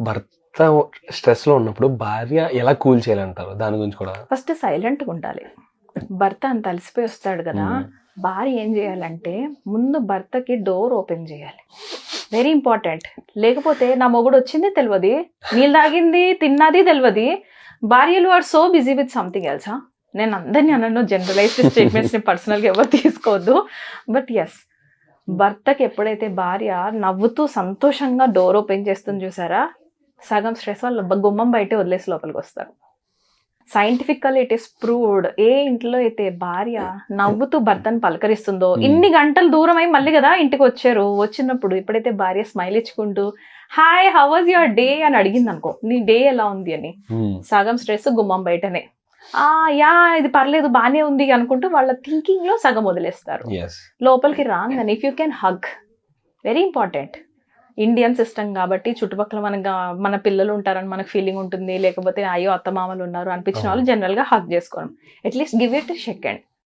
భర్త స్ట్రెస్లో ఉన్నప్పుడు భార్య ఎలా కూల్ చేయాలంటారు? దాని గురించి కూడా. ఫస్ట్ సైలెంట్గా ఉండాలి. భర్త అంత అలసిపోయి వస్తాడు కదా. భార్య ఏం చేయాలంటే ముందు భర్తకి డోర్ ఓపెన్ చేయాలి. Very important. లేకపోతే నా మొగుడు వచ్చింది తెలియదు నీళ్ళు తాగింది తిన్నది తెలియదు భార్యలు are so busy with something else? నేను అందరినీ అన్నాను జనరలైజ్డ్ స్టేట్మెంట్స్ని పర్సనల్గా ఎవరు తీసుకోవద్దు. బట్ ఎస్ భర్తకి ఎప్పుడైతే భార్య నవ్వుతూ సంతోషంగా డోర్ ఓపెన్ చేస్తుంది చూసారా సగం స్ట్రెస్ వాళ్ళు గుమ్మం బయటే వదిలేసి లోపలికి వస్తారు. సైంటిఫికల్ ఇట్ ఇస్ ప్రూవ్డ్ ఏ ఇంట్లో అయితే భార్య నవ్వుతూ భర్తను పలకరిస్తుందో Hmm. ఇన్ని గంటలు దూరం అయి మళ్ళీ కదా ఇంటికి వచ్చారు వచ్చినప్పుడు ఎప్పుడైతే భార్య స్మైల్ ఇచ్చుకుంటూ hi how was your day అని అడిగింది అనుకో నీ డే ఎలా ఉంది? అని. మ్మ్. సగం స్ట్రెస్ గుమ్మం బయటనే. ఆ యా ఇది పర్లేదు బానే ఉంది అనుకుంటూ వాళ్ళ థింకింగ్లో సగం వదిలేస్తారు. లోపలికి రాగానే if you can hug very important Indian system కాబట్టి చుట్టుపక్కల మన మన పిల్లలు ఉంటారని మనకు ఫీలింగ్ ఉంటుంది. లేకపోతే అయ్యో అత్తమామలు ఉన్నారు అనిపించిన వాళ్ళు జనరల్గా హగ్ చేసుకోవడం. At least give it second